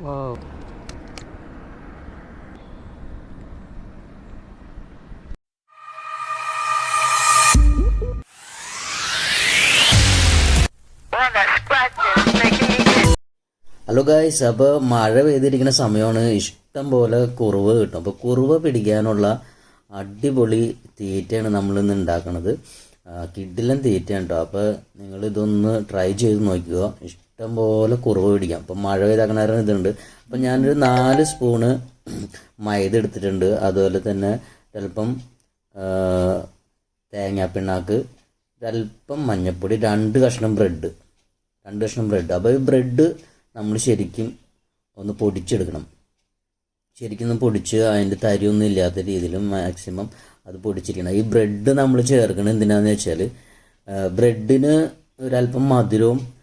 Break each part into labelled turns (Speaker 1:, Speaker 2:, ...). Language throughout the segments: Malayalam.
Speaker 1: വാവ്
Speaker 2: ഹലോ ഗായ്സ് അപ്പോൾ മഴ പെയ്തിരിക്കുന്ന സമയമാണ് ഇഷ്ടം പോലെ കുറുവ കിട്ടും. അപ്പോൾ കുറുവ പിടിക്കാനുള്ള അടിപൊളി തീറ്റയാണ് നമ്മളിന്ന് ഉണ്ടാക്കുന്നത് കിഡിലും തീറ്റയാണ് കേട്ടോ അപ്പോൾ നിങ്ങളിതൊന്ന് ട്രൈ ചെയ്ത് നോക്കുക ഇഷ്ടം പോലെ കുറവ് പിടിക്കാം. അപ്പം മഴ പെയ്താക്കണ ഇതുണ്ട്. അപ്പം ഞാനൊരു നാല് സ്പൂണ് മൈദ എടുത്തിട്ടുണ്ട്. അതുപോലെ തന്നെ ചിലപ്പം തേങ്ങാപ്പിണ്ണാക്ക് ഒരല്പം മഞ്ഞൾപ്പൊടി രണ്ട് കഷ്ണം ബ്രെഡ്. രണ്ട് കഷ്ണം ബ്രെഡ്. അപ്പോൾ ഈ ബ്രെഡ് നമ്മൾ ശരിക്കും ഒന്ന് പൊടിച്ചെടുക്കണം. ശരിക്കും ഒന്ന് പൊടിച്ച് അതിന്റെ തരിയൊന്നും ഇല്ലാത്ത രീതിയിൽ മാക്സിമം അത് പൊടിച്ചിരിക്കണം. ഈ ബ്രെഡ് നമ്മൾ ചേർക്കണം എന്തിനാന്ന് വെച്ചാൽ ബ്രെഡിന് ഒരല്പം മധുരവും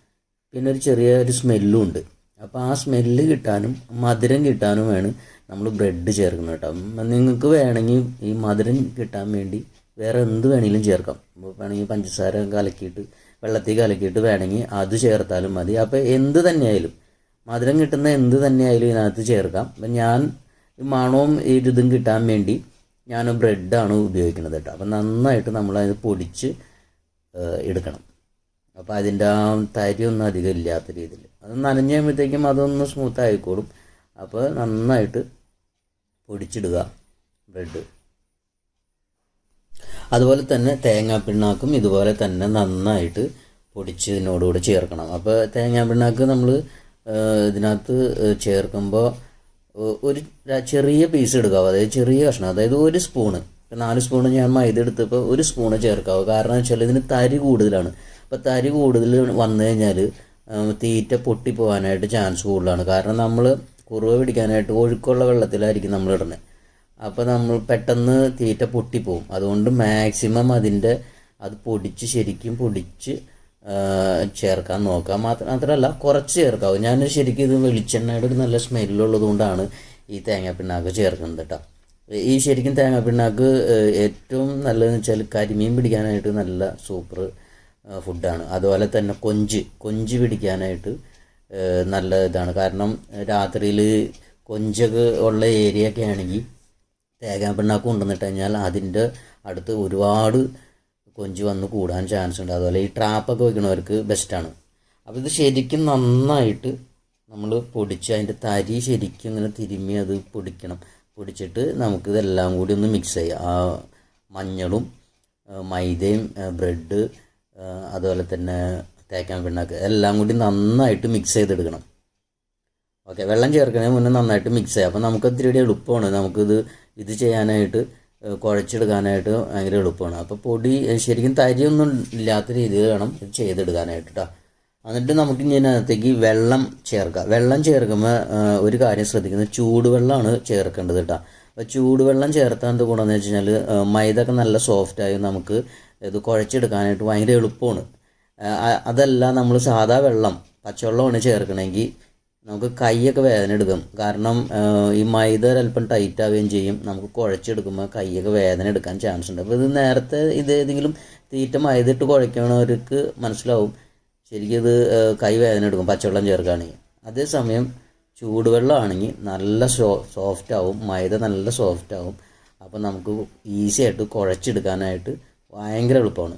Speaker 2: പിന്നെ ഒരു ചെറിയ ഒരു സ്മെല്ലും ഉണ്ട് അപ്പോൾ ആ സ്മെല്ല് കിട്ടാനും മധുരം കിട്ടാനും വേണം നമ്മൾ ബ്രെഡ് ചേർക്കുന്നത് കേട്ടോ. നിങ്ങൾക്ക് വേണമെങ്കിൽ ഈ മധുരം കിട്ടാൻ വേണ്ടി വേറെ എന്ത് വേണമെങ്കിലും ചേർക്കാം. വേണമെങ്കിൽ പഞ്ചസാര കലക്കിയിട്ട് വെള്ളത്തിൽ കലക്കിയിട്ട് വേണമെങ്കിൽ അത് ചേർത്താലും മതി. അപ്പോൾ എന്ത് തന്നെയായാലും മധുരം കിട്ടുന്ന എന്ത് തന്നെയായാലും ഇതിനകത്ത് ചേർക്കാം. അപ്പം ഞാൻ മണവും ഈ ഇതും കിട്ടാൻ വേണ്ടി ഞാൻ ബ്രെഡാണ് ഉപയോഗിക്കുന്നത് കേട്ടോ. അപ്പം നന്നായിട്ട് നമ്മളത് പൊടിച്ച് എടുക്കണം. അപ്പോൾ അതിന്റെ ആ തരിയൊന്നും അധികം ഇല്ലാത്ത രീതിയിൽ. അത് നനഞ്ഞ് കഴിയുമ്പോഴത്തേക്കും അതൊന്ന് സ്മൂത്ത് ആയിക്കോളും. അപ്പോൾ നന്നായിട്ട് പൊടിച്ചിടുക ബ്രെഡ് അതുപോലെ തന്നെ തേങ്ങാ പിണ്ണാക്കും ഇതുപോലെ തന്നെ നന്നായിട്ട് പൊടിച്ച് ഇതിനോടുകൂടി ചേർക്കണം. അപ്പോൾ തേങ്ങാ പിണ്ണാക്ക് നമ്മൾ ഇതിനകത്ത് ചേർക്കുമ്പോൾ ഒരു ചെറിയ പീസ് എടുക്കാവും. അതായത് ചെറിയ കഷ്ണം. അതായത് ഒരു സ്പൂണ് നാല് സ്പൂൺ ഞാൻ മൈദ എടുത്തപ്പോൾ ഒരു സ്പൂണ് ചേർക്കാവും. കാരണം വെച്ചാൽ ഇതിന് തരി കൂടുതലാണ്. അപ്പോൾ തരി കൂടുതൽ വന്നു കഴിഞ്ഞാൽ തീറ്റ പൊട്ടിപ്പോകാനായിട്ട് ചാൻസ് കൂടുതലാണ്. കാരണം നമ്മൾ കുറുവ പിടിക്കാനായിട്ട് ഒഴുക്കുള്ള വെള്ളത്തിലായിരിക്കും നമ്മൾ ഇടുന്നത് അപ്പോൾ നമ്മൾ പെട്ടെന്ന് തീറ്റ പൊട്ടിപ്പോവും. അതുകൊണ്ട് മാക്സിമം അതിന്റെ അത് പൊടിച്ച് ശരിക്കും പൊടിച്ച് ചേർക്കാൻ നോക്കാം. മാത്രം മാത്രമല്ല കുറച്ച് ചേർക്കാവും. ഞാൻ ശരിക്കും ഇത് വെളിച്ചെണ്ണയുടെ ഒരു നല്ല സ്മെല്ലുള്ളതുകൊണ്ടാണ് ഈ തേങ്ങാപ്പിണ്ണാക്ക് ചേർക്കുന്നത് കേട്ടോ ഈ ശരിക്കും തേങ്ങ പിണ്ണാക്ക് ഏറ്റവും നല്ലതെന്ന് വെച്ചാൽ കരിമീൻ പിടിക്കാനായിട്ട് നല്ല സൂപ്പർ ഫുഡാണ്. അതുപോലെ തന്നെ കൊഞ്ച് കൊഞ്ച് പിടിക്കാനായിട്ട് നല്ല ഇതാണ്. കാരണം രാത്രിയിൽ കൊഞ്ചൊക്കെ ഉള്ള ഏരിയ ഒക്കെ ആണെങ്കിൽ തേങ്ങാ പിണ്ണാക്ക് കൊണ്ടുവന്നിട്ട് കഴിഞ്ഞാൽ അതിന്റെ അടുത്ത് ഒരുപാട് കൊഞ്ച് വന്ന് കൂടാൻ ചാൻസ് ഉണ്ട്. അതുപോലെ ഈ ട്രാപ്പൊക്കെ വയ്ക്കണവർക്ക് ബെസ്റ്റാണ് അപ്പോൾ ഇത് ശരിക്കും നന്നായിട്ട് നമ്മൾ പൊടിച്ച് അതിന്റെ തരി ശരിക്കും ഇങ്ങനെ തിരുമ്മി അത് പൊടിക്കണം. പൊടിച്ചിട്ട് നമുക്കിതെല്ലാം കൂടി ഒന്ന് മിക്സ് ചെയ്യാം. ആ മഞ്ഞളും മൈദയും ബ്രെഡ് അതുപോലെ തന്നെ തേക്കാൻ പിണ്ണാക്ക് എല്ലാം കൂടി നന്നായിട്ട് മിക്സ് ചെയ്തെടുക്കണം. ഓക്കെ വെള്ളം ചേർക്കുന്നതിന് മുന്നേ നന്നായിട്ട് മിക്സ് ചെയ്യാം. അപ്പോൾ നമുക്ക് ഇത്തിരി എളുപ്പമാണ്. നമുക്കിത് ഇത് ചെയ്യാനായിട്ട് കുഴച്ചെടുക്കാനായിട്ട് ഭയങ്കര എളുപ്പമാണ്. അപ്പോൾ പൊടി ശരിക്കും തരിയൊന്നും ഇല്ലാത്ത രീതിയിൽ വേണം ഇത് ചെയ്തെടുക്കാനായിട്ട് കേട്ടോ എന്നിട്ട് നമുക്ക് ഇനി അതിനകത്തേക്ക് വെള്ളം ചേർക്കാം വെള്ളം ചേർക്കുമ്പോൾ ഒരു കാര്യം ശ്രദ്ധിക്കുന്നത് ചൂടുവെള്ളമാണ് ചേർക്കേണ്ടത് കേട്ടോ. അപ്പോൾ ചൂടുവെള്ളം ചേർത്താൽ എന്ത് ഗുണമെന്ന് വെച്ച് കഴിഞ്ഞാൽ മൈദ ഒക്കെ നല്ല സോഫ്റ്റായി നമുക്ക് ഇത് കുഴച്ചെടുക്കാനായിട്ട് ഭയങ്കര എളുപ്പമാണ്. അതല്ല നമ്മൾ സാധാ വെള്ളം പച്ചവെള്ളമാണ് ചേർക്കണമെങ്കിൽ നമുക്ക് കൈയൊക്കെ വേദന എടുക്കും. കാരണം ഈ മൈദ അല്പം ടൈറ്റ് ആവുകയും ചെയ്യും. നമുക്ക് കുഴച്ചെടുക്കുമ്പോൾ കൈയൊക്കെ വേദന എടുക്കാൻ ചാൻസ് ഉണ്ട്. അപ്പോൾ ഇത് നേരത്തെ ഇത് ഏതെങ്കിലും തീറ്റ മൈദ ഇട്ട് കുഴക്കണവർക്ക് മനസ്സിലാവും. ശരിക്കും ഇത് കൈവേദന എടുക്കും പച്ചവെള്ളം ചേർക്കുകയാണെങ്കിൽ. അതേസമയം ചൂടുവെള്ളമാണെങ്കിൽ നല്ല സോഫ്റ്റ് ആവും മൈദ നല്ല സോഫ്റ്റ് ആവും. അപ്പോൾ നമുക്ക് ഈസി ആയിട്ട് കുഴച്ചെടുക്കാനായിട്ട് ഭയങ്കര എളുപ്പമാണ്.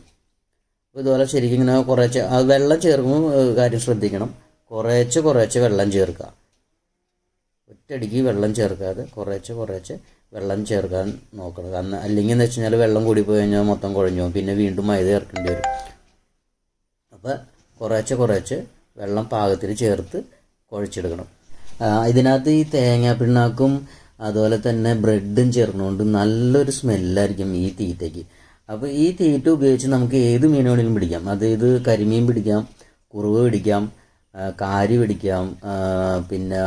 Speaker 2: അപ്പോൾ ഇതുപോലെ ശരിക്കും ഇങ്ങനെ കുറേശ്ശെ വെള്ളം ചേർക്കുമ്പോൾ കാര്യം ശ്രദ്ധിക്കണം. കുറേച്ച് കുറേച്ച് വെള്ളം ചേർക്കുക. ഒറ്റയടിക്ക് വെള്ളം ചേർക്കാതെ കുറേച്ച് കുറേച്ച് വെള്ളം ചേർക്കാൻ നോക്കണം. അന്ന് അല്ലെങ്കിൽ എന്ന് വെച്ച് കഴിഞ്ഞാൽ വെള്ളം കൂടി കഴിഞ്ഞാൽ മൊത്തം കുഴഞ്ഞു പോകും പിന്നെ വീണ്ടും മൈദ ചേർക്കേണ്ടി വരും. അപ്പോൾ കുറേശ്ശെ കുറേശ്ശെ വെള്ളം പാകത്തിൽ ചേർത്ത് കുഴച്ചെടുക്കണം. ഇതിനകത്ത് ഈ തേങ്ങാ പിണ്ണാക്കും അതുപോലെ തന്നെ ബ്രെഡും ചേർന്നുകൊണ്ട് നല്ലൊരു സ്മെല്ലായിരിക്കും ഈ തീറ്റയ്ക്ക്. അപ്പോൾ ഈ തീറ്റ ഉപയോഗിച്ച് നമുക്ക് ഏത് മീൻ വേണമെങ്കിലും പിടിക്കാം. അതായത് കരിമീൻ പിടിക്കാം കുറുവ പിടിക്കാം കാരി പിടിക്കാം പിന്നെ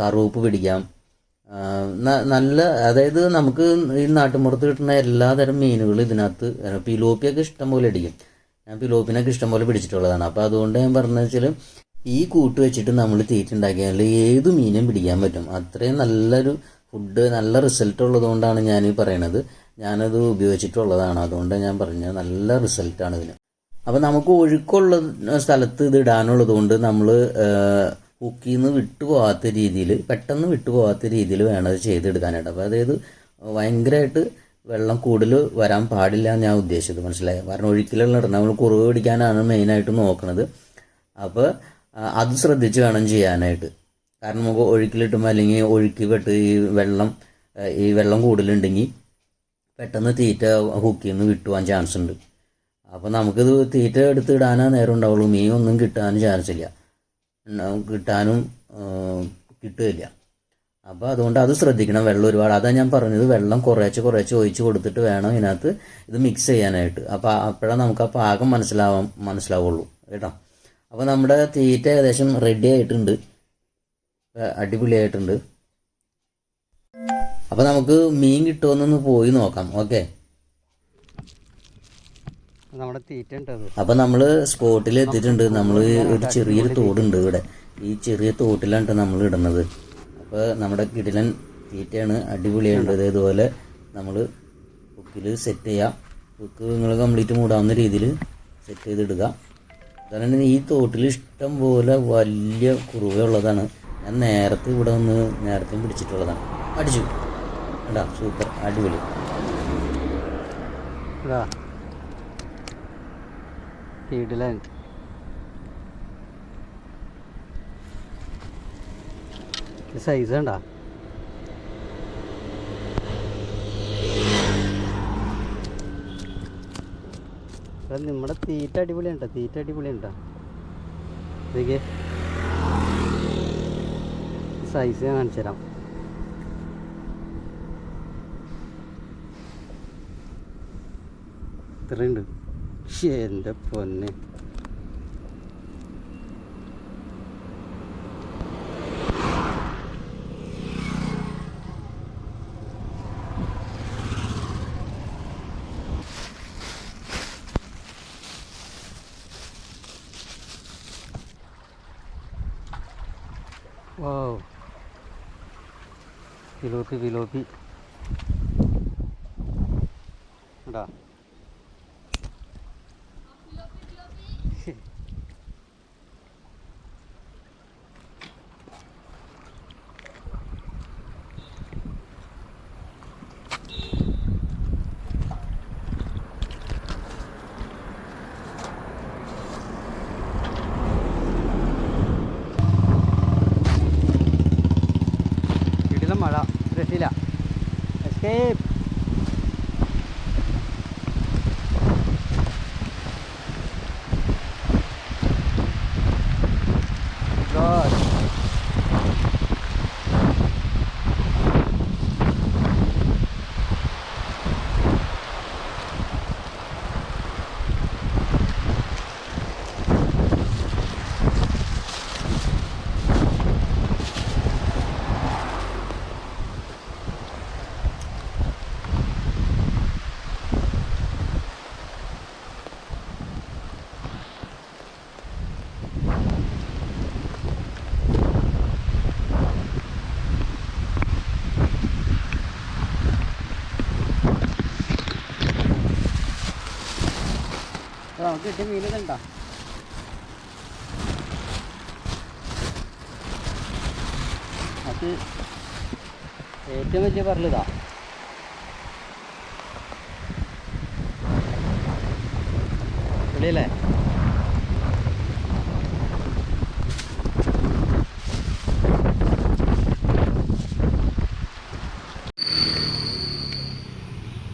Speaker 2: കറുവപ്പ് പിടിക്കാം. നല്ല അതായത് നമുക്ക് ഈ നാട്ടുമ്പുറത്ത് കിട്ടുന്ന എല്ലാതരം മീനുകളും ഇതിനകത്ത് പിലോപ്പിയൊക്കെ ഇഷ്ടംപോലെ അടിക്കും. ഞാൻ പിലോപ്പിനൊക്കെ ഇഷ്ടംപോലെ പിടിച്ചിട്ടുള്ളതാണ്. അപ്പോൾ അതുകൊണ്ട് ഞാൻ പറഞ്ഞത് വെച്ചാൽ ഈ കൂട്ട് വെച്ചിട്ട് നമ്മൾ തീറ്റ ഉണ്ടാക്കിയാൽ ഏത് മീനും പിടിക്കാൻ പറ്റും? അത്രയും നല്ലൊരു ഫുഡ് നല്ല റിസൾട്ട് ഉള്ളതുകൊണ്ടാണ് ഞാൻ ഈ പറയണത്. ഞാനത് ഉപയോഗിച്ചിട്ടുള്ളതാണ്. അതുകൊണ്ട് ഞാൻ പറഞ്ഞത്. നല്ല റിസൾട്ടാണ് ഇതിന്. അപ്പോൾ നമുക്ക് ഒഴുക്കുള്ള സ്ഥലത്ത് ഇത് ഇടാനുള്ളത് കൊണ്ട് നമ്മൾ കുക്കിൽ നിന്ന് വിട്ടു പോകാത്ത രീതിയിൽ പെട്ടെന്ന് വിട്ടു പോകാത്ത രീതിയിൽ വേണം അത് ചെയ്തെടുക്കാനായിട്ട്. അപ്പോൾ അതായത് ഭയങ്കരമായിട്ട് വെള്ളം കൂടുതൽ വരാൻ പാടില്ല എന്ന് ഞാൻ ഉദ്ദേശിച്ചത്. മനസ്സിലായി? കാരണം ഒഴുക്കിലുള്ള ഇടണം നമ്മൾ കുറവ് പിടിക്കാനാണ് മെയിനായിട്ട് നോക്കുന്നത് അപ്പോൾ അത് ശ്രദ്ധിച്ച് വേണം ചെയ്യാനായിട്ട്. കാരണം നമുക്ക് ഒഴുക്കിലിട്ടുമ്പോൾ അല്ലെങ്കിൽ ഒഴുക്കി പെട്ട് ഈ വെള്ളം ഈ വെള്ളം കൂടുതലുണ്ടെങ്കിൽ പെട്ടെന്ന് തീറ്റ ഹുക്കിൽ നിന്ന് വിട്ടുവാൻ ചാൻസ് ഉണ്ട്. അപ്പോൾ നമുക്കിത് തീറ്റ എടുത്ത് ഇടാനാ നേരം ഉണ്ടാവുള്ളൂ. മീൻ ഒന്നും കിട്ടാനും ചാൻസ് ഇല്ല. കിട്ടാനും കിട്ടുകയില്ല. അപ്പോൾ അതുകൊണ്ട് അത് ശ്രദ്ധിക്കണം. വെള്ളം ഒരുപാട്. അതാ ഞാൻ പറഞ്ഞത്. വെള്ളം കുറേച്ച് കുറേച്ച് ഒഴിച്ച് കൊടുത്തിട്ട് വേണം ഇതിനകത്ത് ഇത് മിക്സ് ചെയ്യാനായിട്ട്. അപ്പോൾ അപ്പോഴാണ് നമുക്ക് ആ പാകം മനസ്സിലാവാൻ മനസ്സിലാവുള്ളൂ. കേട്ടോ? അപ്പോൾ നമ്മുടെ തീറ്റ ഏകദേശം റെഡി ആയിട്ടുണ്ട്. അടിപൊളിയായിട്ടുണ്ട്. അപ്പോൾ നമുക്ക് മീൻ കിട്ടുമെന്നൊന്ന് പോയി നോക്കാം. ഓക്കെ?
Speaker 1: നമ്മുടെ തീറ്റ
Speaker 2: അപ്പോൾ നമ്മൾ സ്പോട്ടിൽ എത്തിയിട്ടുണ്ട്. നമ്മൾ ഒരു ചെറിയൊരു തോടുണ്ട് ഇവിടെ. ഈ ചെറിയ തോട്ടിലാണ് നമ്മൾ ഇടുന്നത്. അപ്പോൾ നമ്മുടെ കിടിലൻ തീറ്റയാണ് അടിപൊളിയുണ്ട് ഇത് ഇതുപോലെ നമ്മൾ ബുക്കിൽ സെറ്റ് ചെയ്യാം. ബുക്ക് നിങ്ങൾ കംപ്ലീറ്റ് മൂടാവുന്ന രീതിയിൽ സെറ്റ് ചെയ്തിടുക. കാരണം ഈ തോട്ടിൽ ഇഷ്ടം പോലെ വലിയ കുറുവയുള്ളതാണ് ഞാൻ നേരത്തെ ഇവിടെ ഒന്ന് നേരത്തെ പിടിച്ചിട്ടുള്ളതാണ്. അടിച്ചു. കണ്ടാ? സൂപ്പർ. അടിപൊളി.
Speaker 1: കിടിലൻ. സൈസ് ഉണ്ടാ നിങ്ങളുടെ തീറ്റ അടിപൊളിയുണ്ടോ തീറ്റ അടിപൊളിയുണ്ടോ ഇതൊക്കെ സൈസ് ഞാൻ കാണിച്ചു തരാം. ഇത്രയുണ്ട്. എന്റെ പൊന്നെ. വൗ വിലോപ്പി വിലോപ്പി എടാ Okay, നമുക്ക് കിട്ടിയ മീൻ അത് ഏറ്റവും വലിയ പറലിതാ പുള്ളിയല്ലേ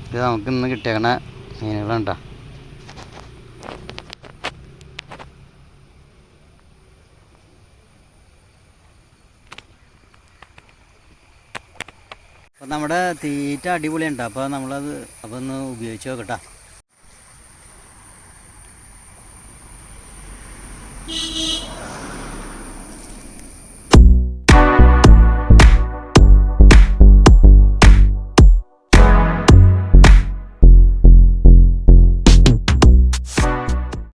Speaker 1: ഇത് നമുക്ക് ഇന്ന് കിട്ടിയേക്കണ മീനുകളുണ്ടോ നമ്മുടെ തീറ്റ അടിപൊളിയുണ്ട്. അപ്പോൾ നമ്മളത് അപ്പോൾ ഒന്ന് ഉപയോഗിച്ച് നോക്കട്ടാ.